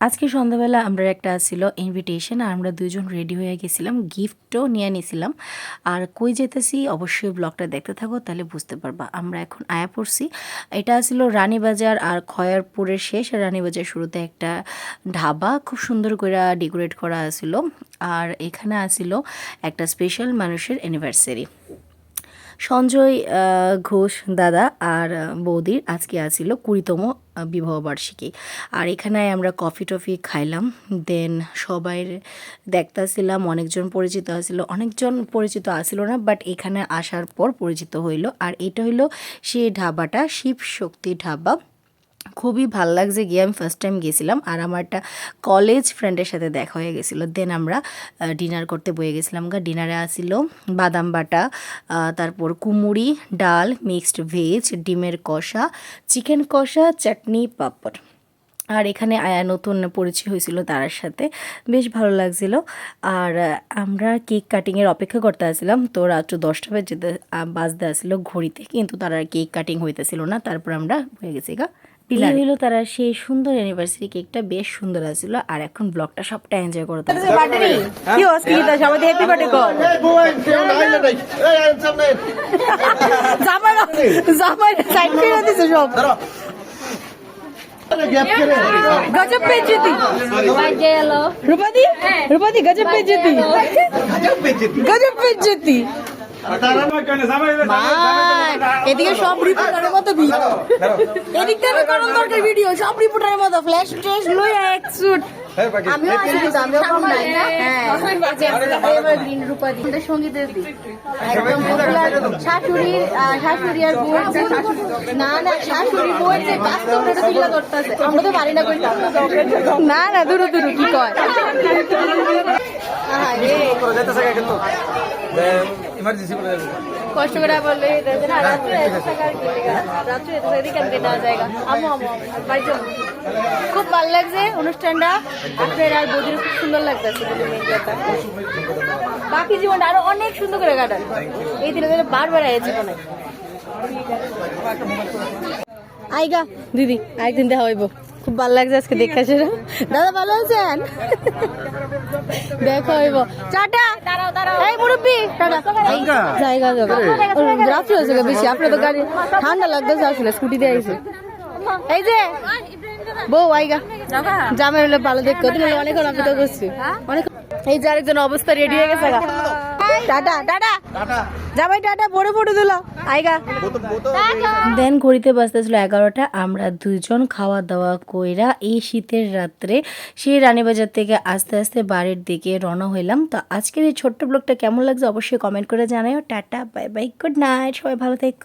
আজকে সন্ধ্যাবেলা আমরা একটা ছিল ইনভিটেশন আর আমরা দুজন রেডি হয়ে গেছিলাম গিফটও নিয়ে নিয়েছিলাম আর কই যেতেছি, অবশ্যই ব্লগটা দেখতে থাকো, তাহলে বুঝতে পারবা। আমরা এখন আয়া পড়ছি। এটা ছিল রানীবাজার আর খয়ারপুরের শেষ রানীবাজার শুরুতে একটা ঢাবা খুব সুন্দর করে ডেকোরেট করা আছিল। আর এখানে আছিল একটা স্পেশাল মানুষের অ্যানিভার্সারি সঞ্জয় ঘোষ দাদা আর বৌদির আজকে আছিল কুড়িতম বিবাহবার্ষিকী আর এখানে আমরা কফি টফি খাইলাম। দেন সবাই দেখতেছিলাম, অনেকজন পরিচিত আসিল অনেকজন পরিচিত আসিল না বাট এখানে আসার পর পরিচিত হইল। আর এটা হইল সেই ঢাবাটা, শিব শক্তি ঢাবা। খুবই ভালো লাগছে গিয়ে আমি ফার্স্ট টাইম গেছিলাম আর আমার একটা কলেজ ফ্রেন্ডের সাথে দেখা হয়ে গেছিল। দেন আমরা ডিনার করতে বয়ে গেছিলাম গা। ডিনারে আসিল বাদাম বাটা তারপর কুমুড়ি, ডাল মিক্সড ভেজ ডিমের কষা চিকেন কষা চাটনি পাপড়। আর এখানে আয়া নতুন পরিচয় হয়েছিল তার সাথে। বেশ ভালো লাগছিল। আর আমরা কেক কাটিংয়ের অপেক্ষা করতে আসছিলাম। তো রাত্র দশটা বাজে বাজতে আসছিল ঘড়িতে। কিন্তু তারা কেক কাটিং হইতেছিল না। তারপর আমরা হয়ে গেছি গা। এই হইল তারা সেই সুন্দর অ্যানিভার্সারি কেকটা বেশ সুন্দর আছিল আর এখন ব্লগটা সবটা এনজয় করতে কি অসুবিধা সবাই হ্যাপি বার্থডে কর। জামাই জামাই সাইড করে দিছে সব। গজব পেয়েছি রূপাদি রূপাদি গজব গজব এদিকে সব রিপোর্টারের মতো ভিড় এদিক থেকে করার দরকার ভিডিও সব রিপোর্টারের মতো ফ্ল্যাশ ট্রেশ লইয়া এক শুট আমিও আছি কিন্তু আমিও কম নাই হ্যাঁ এবার গ্রিন রূপা দি আমাদের সঙ্গীতের দিক একদম শাশুড়ি শাশুড়ি আর বউ না না শাশুড়ি বউয়ের যে বাস্তব এটা তুলে ধরতেছে আমরা তো পারি না না না দূর দূর কি কয় ইমার্জেন্সি কষ্ট করে বললে রাত্রে এত টাকা খুব ভালো লাগছে অনুষ্ঠানটা। আপনার আর বদির খুব সুন্দর লাগতেছে বাকি জীবনটা আরও অনেক সুন্দর করে কাটান। এই দিনে বারবার আয় জীবনে। আইগা দিদি একদিন দেখা হইব। খুব ভালো লাগছে আজকে দেখে আসে দাদা ভালো আছেন? দেখা হইব টাটা। এই মুরব্বি টাটা। জায়গা যাবে রাত্রি হয়েছে বেশি। আপনার তো গাড়ি ঠান্ডা লাগতেছে আসলে স্কুটি দিয়ে আইছে। এই যে বউ আইগা। জামাই হলে ভালো দেখতে তুমি অনেক অনাপিত করছি। অনেক এই যে আরেকজন অবস্থা রেডি হয়ে গেছে। Tata tata. জামাই টাটা পড়ে পড়ে দিল। আইগা। দেন ঘড়িতে বাজতেছিল এগারোটা আমরা দুজন খাওয়া দাওয়া কইরা এই শীতের রাত্রে সেই রানীবাজার থেকে আস্তে আস্তে বাড়ির দিকে রওনা হইলাম। তো আজকের এই ছোট্ট ব্লগটা কেমন লাগছে অবশ্যই কমেন্ট করে জানাও tata bye bye good night সবাই ভালো থেকো।